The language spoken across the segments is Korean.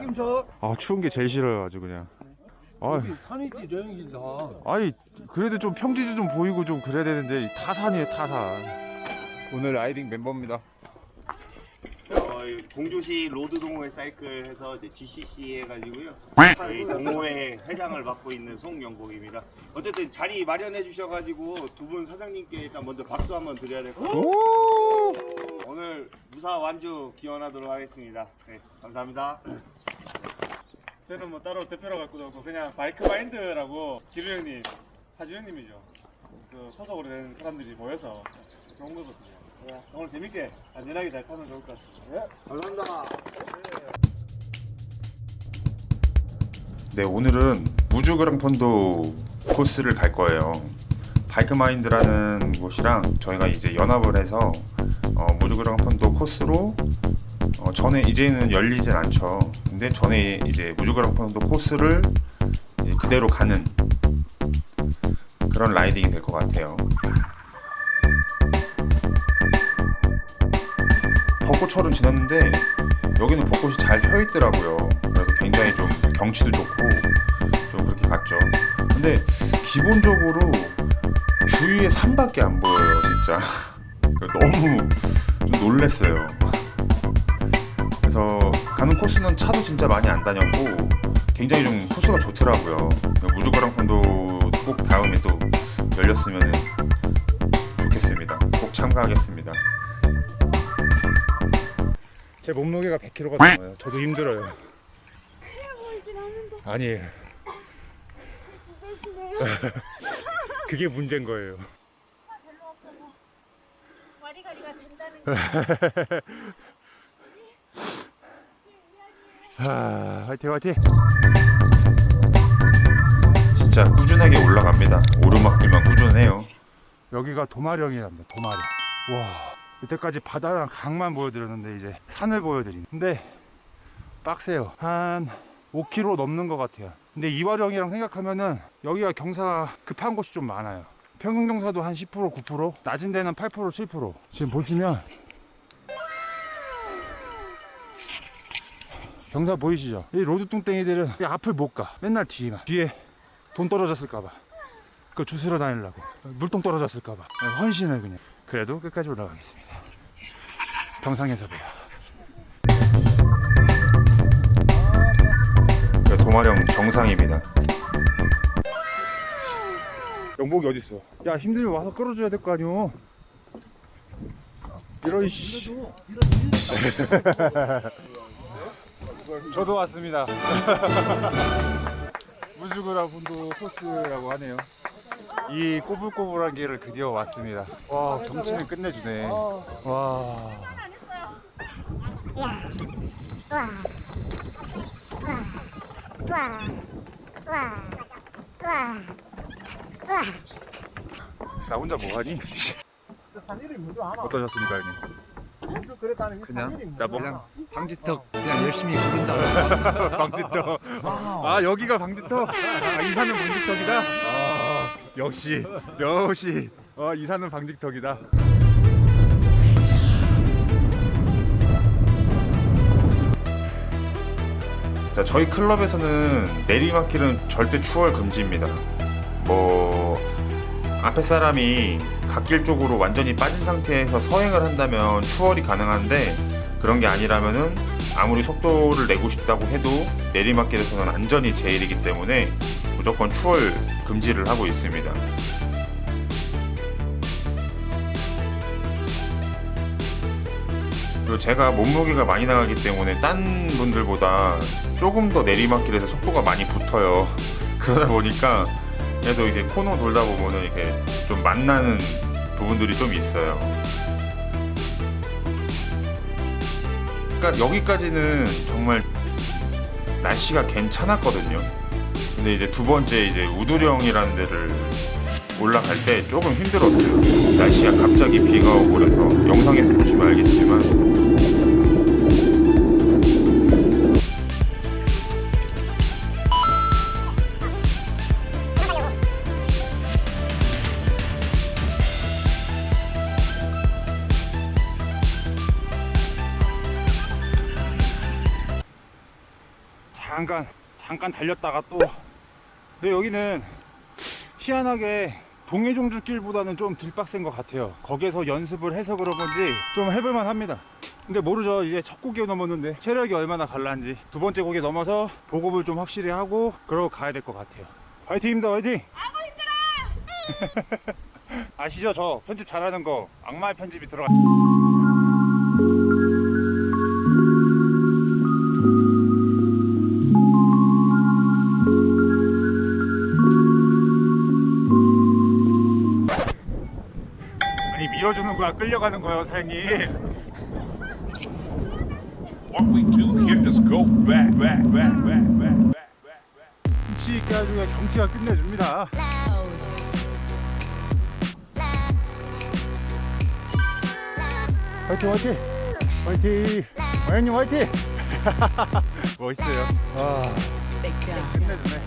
책임져. 아 추운 게 제일 싫어요 아주 그냥 아 여기 산이지 여행이다. 아니 그래도 좀 평지도 좀 보이고 좀 그래야 되는데 타산이에요 타산 오늘 라이딩 멤버입니다 어, 공주시 로드 동호회 사이클 해서 이제 GCC 해가지고요. 저희 동호회 회장을 맡고 있는 송영국입니다. 어쨌든 자리 마련해 주셔가지고 두 분 사장님께 일단 먼저 박수 한번 드려야 될 것 같아요. 오 오늘 무사 완주 기원하도록 하겠습니다. 네, 감사합니다. 저는 뭐 따로 대표라고 할 것도 없고 그냥 바이크 마인드라고 기루 형님, 하주 형님이죠. 그 소속으로 된 사람들이 모여서 좋은 거거든요. 네, 오늘 재밌게 안전하게 잘 타면 좋을 것 같습니다. 네, 오늘은 우주 그랑폰도 코스를 갈 거예요. 바이크 마인드라는 곳이랑 저희가 이제 연합을 해서 어, 우주 그랑폰도 코스로 어, 전에 이제는 열리진 않죠. 근데 전에 이제 우주 그랑폰도 코스를 그대로 가는 그런 라이딩이 될 것 같아요. 벚꽃철은 지났는데 여기는 벚꽃이 잘 펴 있더라고요. 그래서 굉장히 좀 경치도 좋고 좀 그렇게 갔죠. 근데 기본적으로 주위에 산밖에 안 보여요, 진짜. 너무 좀 놀랬어요. 그래서 가는 코스는 차도 진짜 많이 안 다녔고 굉장히 좀 코스가 좋더라고요. 무주거랑 콘도 꼭 다음에 또 열렸으면 좋겠습니다. 꼭 참가하겠습니다. 제 몸무게가 100kg가 넘어요. 저도 힘들어요. 아니에요. 그게 문제인 거예요. 와리가리가 된다는 게 하, 화이팅 화이팅! 진짜 꾸준하게 올라갑니다. 오르막길만 꾸준해요. 여기가 도마령이랍니다. 도마령. 와, 이때까지 바다랑 강만 보여드렸는데 이제 산을 보여드린. 근데 빡세요. 한 5km 넘는 것 같아요. 근데 이화령이랑 생각하면은 여기가 경사가 급한 곳이 좀 많아요. 평균 경사도 한 10% 9% 낮은 데는 8% 7% 지금 보시면 경사 보이시죠? 이 로드 뚱땡이들은 이 앞을 못 가. 맨날 뒤에만. 뒤에 돈 떨어졌을까봐. 그걸 주스러 다니려고. 물통 떨어졌을까봐. 헌신을 그냥. 그래도 끝까지 올라가겠습니다. 정상에서 봬요. 도마령 정상입니다. 영복이 어딨어? 야 힘들면 와서 끌어줘야 될 거 아니오. 이런 씨. 저도 왔습니다. 무주그라 분도 코스라고 하네요. 이 꼬불꼬불한 길을 드디어 왔습니다. 와 경치는 끝내주네. 와. 나 혼자 뭐하니? 산일이 먼저 하나. 어떠셨습니까 형님? 그냥 나 하나. 방지턱 그냥 열심히 구른다. 방지턱. 아 여기가 방지턱. 아, 이 산은 방지턱이다. 아 역시 역시 어, 이 산은 방지턱이다. 자 저희 클럽에서는 내리막길은 절대 추월 금지입니다. 뭐 앞에 사람이 갓길 쪽으로 완전히 빠진 상태에서 서행을 한다면 추월이 가능한데 그런 게 아니라면은 아무리 속도를 내고 싶다고 해도 내리막길에서는 안전이 제일이기 때문에 무조건 추월 금지를 하고 있습니다. 그리고 제가 몸무게가 많이 나가기 때문에 딴 분들보다 조금 더 내리막길에서 속도가 많이 붙어요. 그러다 보니까 그래도 이게 코너 돌다 보면은 이렇게 좀 만나는 부분들이 좀 있어요. 그러니까 여기까지는 정말 날씨가 괜찮았거든요. 근데 이제 두 번째 이제 우두령이라는 데를 올라갈 때 조금 힘들었어요. 날씨가 갑자기 비가 오고 그래서 영상에서 보시면 알겠지만 잠깐 잠깐 달렸다가 또 근데 여기는 희한하게 동해종주길보다는 좀덜 빡센 것 같아요. 거기에서 연습을 해서 그런 건지 좀 해볼만 합니다. 근데 모르죠. 이제 첫 고개 넘었는데 체력이 얼마나 갈란지. 두 번째 고개 넘어서 보급을 좀 확실히 하고 그러고 가야 될 것 같아요. 화이팅입니다. 화이팅! 아고 힘들어 아시죠? 저 편집 잘하는 거 악마의 편집이 들어가 밀어주는 거야 끌려가는 거예요 사장님. What we do here is go back, back, back, back, back, back, back. 김치 있게 아주 그냥 경치가 끝내줍니다. 화이팅 화이팅. 화이팅. 마연님 화이팅. 멋있어요. 와 끝내주네.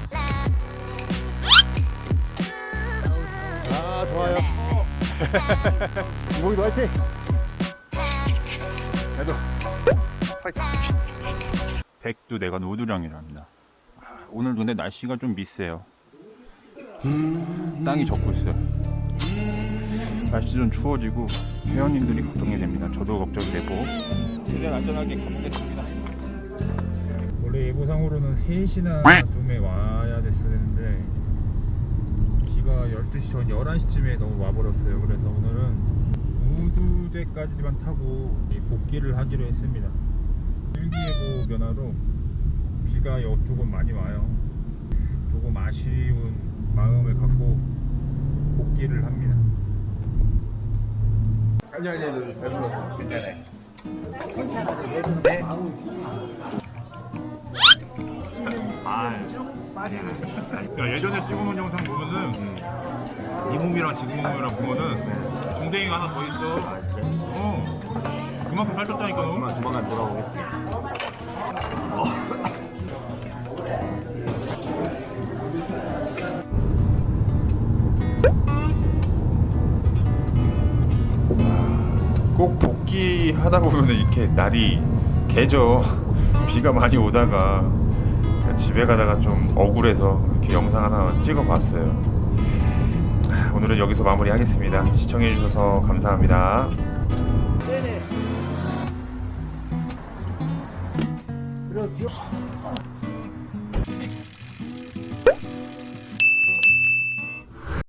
아 좋아요 이모기도 화이팅! 나도. 화이팅. 백두 내건 우두령이랍니다. 오늘 근데 날씨가 좀 미세요. 땅이 젖고 있어요. 날씨 좀 추워지고 회원님들이 걱정이 됩니다. 저도 걱정이 되고. 최대한 안전하게 가보겠습니다. 원래 예보상으로는 3시나 좀에 와야 됐었는데 비가 12시 전 11시쯤에 너무 와버렸어요. 그래서 오늘은 우두제까지만 타고 이 복귀를 하기로 했습니다. 일기예보 변화로 비가 여- 조금 많이 와요. 조금 아쉬운 마음을 갖고 복귀를 합니다. 아니 아니 아니 배불러 괜찮아 야, 예전에 찍어놓은 영상 보면은 이 몸이랑 지금 몸이랑 보면은 동댕이가 하나 더 있어. 어. 그만큼 살쪘다니까 너. 조만간 돌아오겠습니다. 꼭 복귀하다 보면 이렇게 날이 개죠. 비가 많이 오다가 집에 가다가 좀 억울해서 이렇게 영상 하나 찍어봤어요. 오늘은 여기서 마무리하겠습니다. 시청해주셔서 감사합니다. 그래